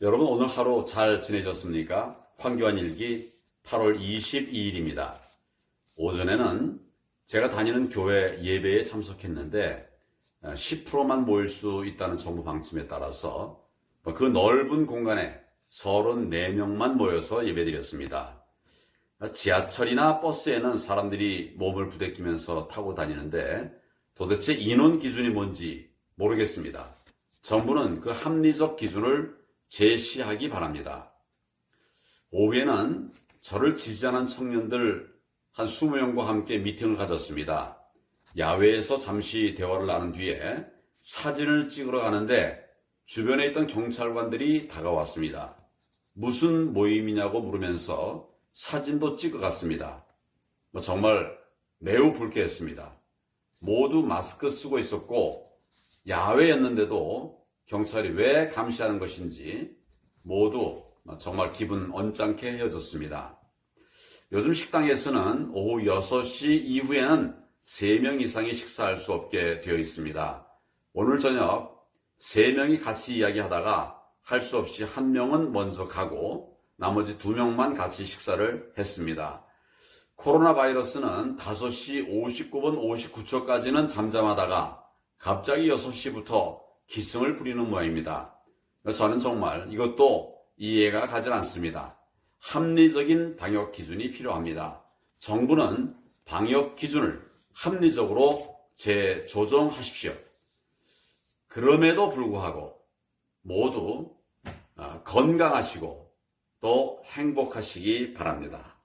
여러분 오늘 하루 잘 지내셨습니까? 황교안 일기 8월 22일입니다. 오전에는 제가 다니는 교회 예배에 참석했는데 10%만 모일 수 있다는 정부 방침에 따라서 그 넓은 공간에 34명만 모여서 예배드렸습니다. 지하철이나 버스에는 사람들이 몸을 부대끼면서 타고 다니는데 도대체 인원 기준이 뭔지 모르겠습니다. 정부는 그 합리적 기준을 제시하기 바랍니다. 오후에는 저를 지지하는 청년들 한 20명과 함께 미팅을 가졌습니다. 야외에서 잠시 대화를 나눈 뒤에 사진을 찍으러 가는데 주변에 있던 경찰관들이 다가왔습니다. 무슨 모임이냐고 물으면서 사진도 찍어 갔습니다. 뭐 정말 매우 불쾌했습니다. 모두 마스크 쓰고 있었고 야외였는데도 경찰이 왜 감시하는 것인지 모두 정말 기분 언짢게 헤어졌습니다. 요즘 식당에서는 오후 6시 이후에는 3명 이상이 식사할 수 없게 되어 있습니다. 오늘 저녁 3명이 같이 이야기하다가 할 수 없이 한 명은 먼저 가고 나머지 2명만 같이 식사를 했습니다. 코로나 바이러스는 5시 59분 59초까지는 잠잠하다가 갑자기 6시부터 기승을 부리는 모양입니다. 저는 정말 이것도 이해가 가지 않습니다. 합리적인 방역 기준이 필요합니다. 정부는 방역 기준을 합리적으로 재조정하십시오. 그럼에도 불구하고 모두 아, 건강하시고 또 행복하시기 바랍니다.